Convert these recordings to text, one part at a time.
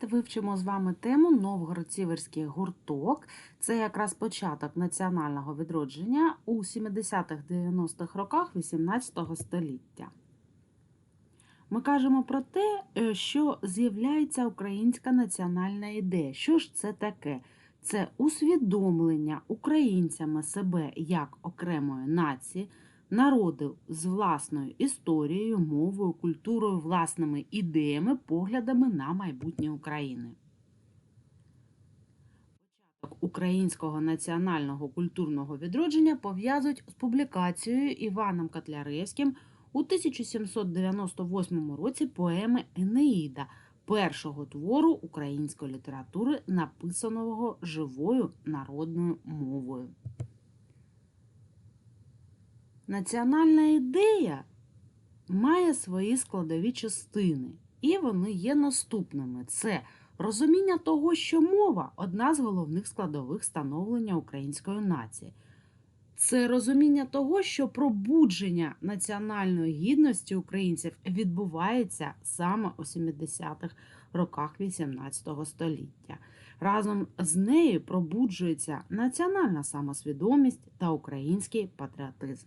Давайте вивчимо з вами тему Новгород-Сіверський гурток. Це якраз початок національного відродження у 70-х-90-х роках 18 століття. Ми кажемо про те, е, що з'являється українська національна ідея. Що ж це таке? Це усвідомлення українцями себе як окремої нації, народу з власною історією, мовою, культурою, власними ідеями, поглядами на майбутнє України. Українського національного культурного відродження пов'язують з публікацією Іваном Котляревським у 1798 році поеми Енеїда, першого твору української літератури, написаного живою народною мовою. Національна ідея має свої складові частини, і вони є наступними: це розуміння того, що мова одна з головних складових становлення української нації. Це розуміння того, що пробудження національної гідності українців відбувається саме у 70-х роках 18 століття. Разом з нею пробуджується національна самосвідомість та український патріотизм.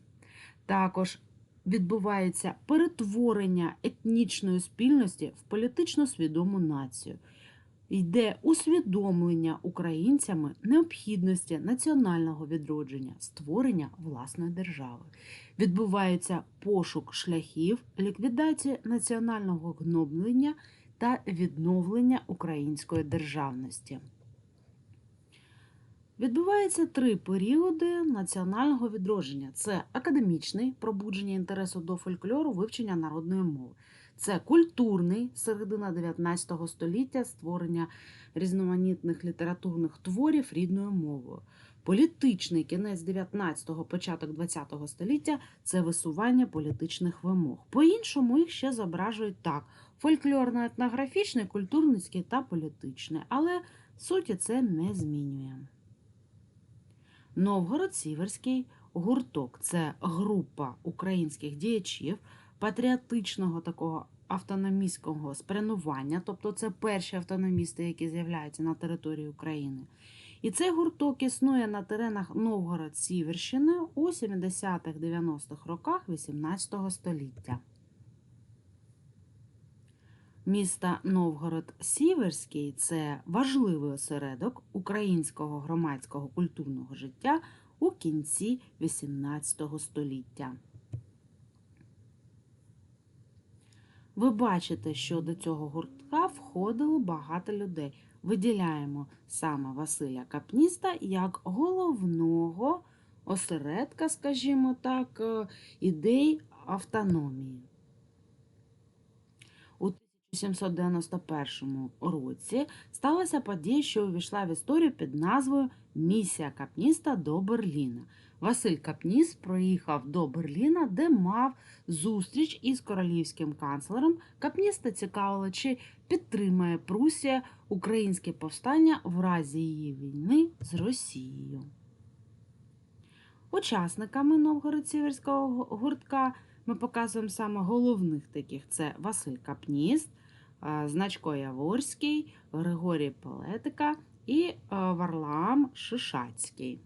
Також відбувається перетворення етнічної спільності в політично свідому націю. Йде усвідомлення українцями необхідності національного відродження, створення власної держави. Відбувається пошук шляхів ліквідації національного гноблення та відновлення української державності. Відбувається три періоди національного відродження: це академічний пробудження інтересу до фольклору, вивчення народної мови. Це культурний середина 19 століття створення різноманітних літературних творів рідною мовою. Політичний кінець 19-го, початок 20-го століття це висування політичних вимог. По-іншому їх ще зображують так: фольклорно-етнографічний, культурницький та політичний, але суті це не змінює. Новгород-Сіверський гурток це група українських діячів патріотичного такого автономістського спрямування, тобто це перші автономісти, які з'являються на території України. І цей гурток існує на теренах Новгород-Сіверщини у 70-х-90-х роках 18 століття. Місто Новгород-Сіверський це важливий осередок українського громадського культурного життя у кінці XVIII століття. Ви бачите, що до цього гуртка входило багато людей. Виділяємо саме Василя Капніста як головного осередка, скажімо так, е, ідей автономії. У 1791 році сталася подія, що увійшла в історію під назвою Місія Капніста до Берліна. Василь Капніс проїхав до Берліна, де мав зустріч із королівським канцлером. Капніста цікавило, чи підтримає Прусія українське повстання в разі її війни з Росією. Учасниками Новгород-Сіверського гуртка ми показуємо саме головних таких: це Василь Капніст, Значко Яворський, Григорій Пелетика і Варлам Шишацький.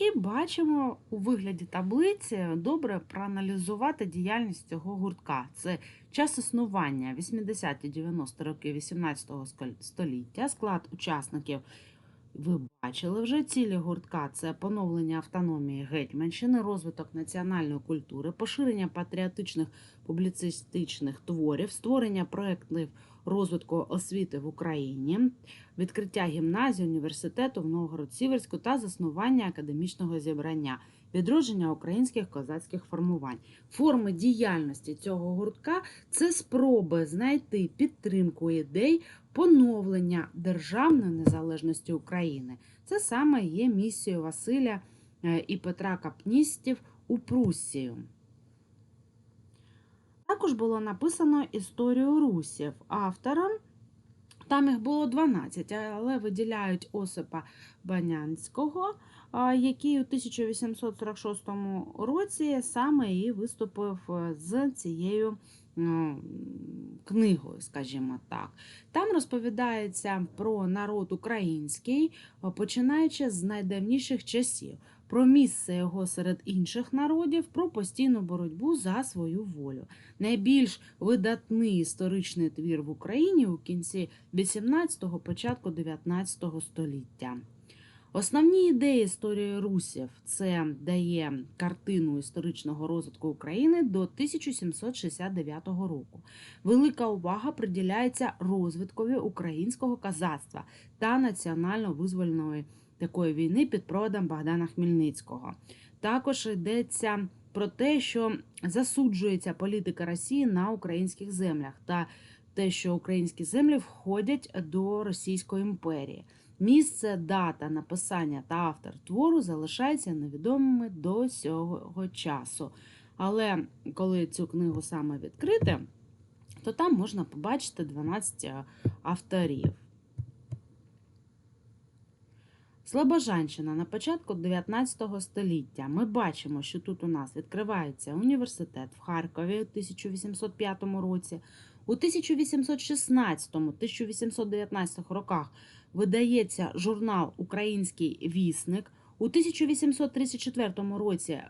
І бачимо у вигляді таблиці добре проаналізувати діяльність цього гуртка. Це час існування 80-90 роки 18 століття, склад учасників. Ви бачили вже цілі гуртка? Це поновлення автономії Гетьманщини, розвиток національної культури, поширення патріотичних публіцистичних творів, створення проєктів розвитку освіти в Україні, відкриття гімназії, університету в Новгород-Сіверську та заснування академічного зібрання, відродження українських козацьких формувань. Форми діяльності цього гуртка це спроби знайти підтримку ідей поновлення державної незалежності України. Це саме є місією Василя е, і Петра Капністів у Пруссію. Також було написано історію русів автором. Там їх було 12, але виділяють Осипа Банянського, який у 1846 році саме і виступив з цією м, книгою, скажімо так. Там розповідається про народ український, починаючи з найдавніших часів, про місце його серед інших народів, про постійну боротьбу за свою волю. Найбільш видатний історичний твір в Україні у кінці 18-го, початку 19-го століття. Основні ідеї історії русів це дає картину історичного розвитку України до 1769 року. Велика увага приділяється розвиткові українського казацтва та національно-визвольної такої війни під проводом Богдана Хмельницького. Також йдеться про те, що засуджується політика Росії на українських землях та те, що українські землі входять до Російської імперії. Місце, дата написання та автор твору залишаються невідомими до цього часу. Але коли цю книгу саме відкрити, то там можна побачити 12 авторів. Слобожанщина на початку 19 століття. Ми бачимо, що тут у нас відкривається університет в Харкові у 1805 році. У 1816-1819 роках видається журнал Український вісник. У 1834 році е,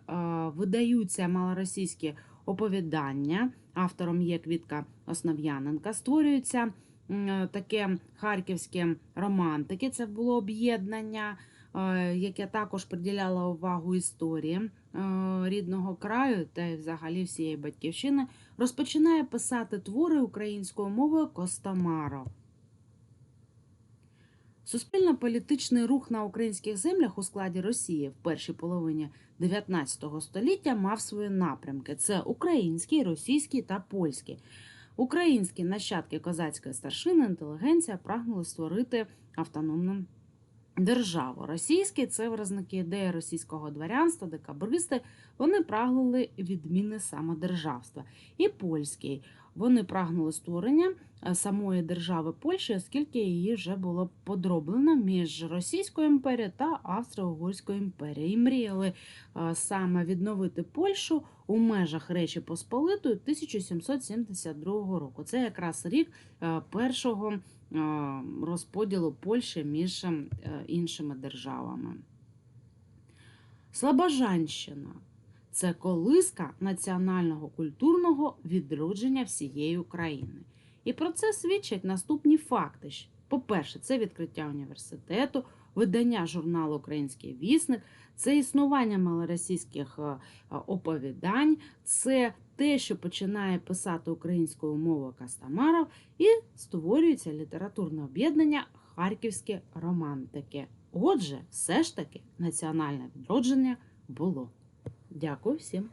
видаються малоросійські оповідання. Автором є Квітка Основ'яненка. Створюється таке харківське романтики. Це було об'єднання, е, яке також приділяло увагу історії е, рідного краю та й взагалі всієї батьківщини. Розпочинає писати твори українською мовою Костомаров. Суспільно-політичний рух на українських землях у складі Росії в першій половині 19 століття мав свої напрямки: це український, російський та польський. Українські нащадки козацької старшини, інтелігенція прагнули створити автономну державу. Російські це виразники ідеї російського дворянства, декабристи. Вони прагнули відміни самодержавства. І польський вони прагнули створення е, самої держави Польщі, оскільки її вже було подроблено між Російською імперією та Австро-Угорською імперією. І мріяли е, саме відновити Польщу у межах Речі Посполитої 1772 року. Це якраз рік е, першого розподілу Польщі між е, іншими державами. Слобожанщина це колиска національного культурного відродження всієї України. І про це свідчать наступні факти. По-перше, це відкриття університету, видання журналу Український вісник, це існування малоросійських е, е, оповідань, це те, що починає писати українською мовою Кастамаров, і створюється літературне об'єднання Харківські романтики. Отже, все ж таки національне відродження було. Дякую всім.